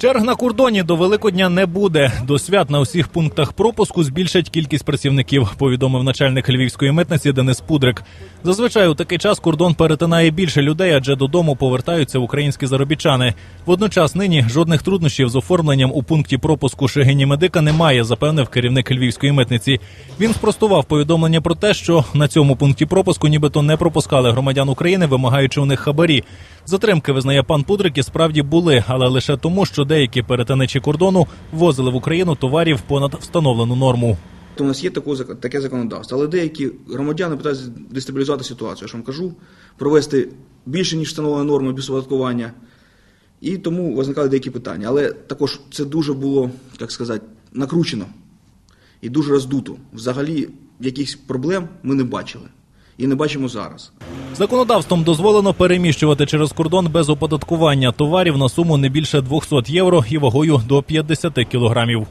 Черг на кордоні до Великодня не буде. До свят на усіх пунктах пропуску збільшать кількість працівників, повідомив начальник львівської митниці Денис Пудрик. Зазвичай у такий час кордон перетинає більше людей, адже додому повертаються українські заробітчани. Водночас нині жодних труднощів з оформленням у пункті пропуску Шегині Медика немає, запевнив керівник львівської митниці. Він спростував повідомлення про те, що на цьому пункті пропуску нібито не пропускали громадян України, вимагаючи у них хабарі. Затримки визнає пан Пудрик і справді були, але лише тому, що деякі перетиначі кордону ввозили в Україну товарів понад встановлену норму. То у нас є таке, таке законодавство, але деякі громадяни питаються дестабілізувати ситуацію. Я ж вам кажу, провести більше, ніж встановлена норма без оподаткування. І тому виникали деякі питання. Але також це дуже було, як сказати, накручено і дуже роздуто. Взагалі, якихось проблем ми не бачили. І не бачимо зараз. Законодавством дозволено переміщувати через кордон без оподаткування товарів на суму не більше 200 євро і вагою до 50 кілограмів.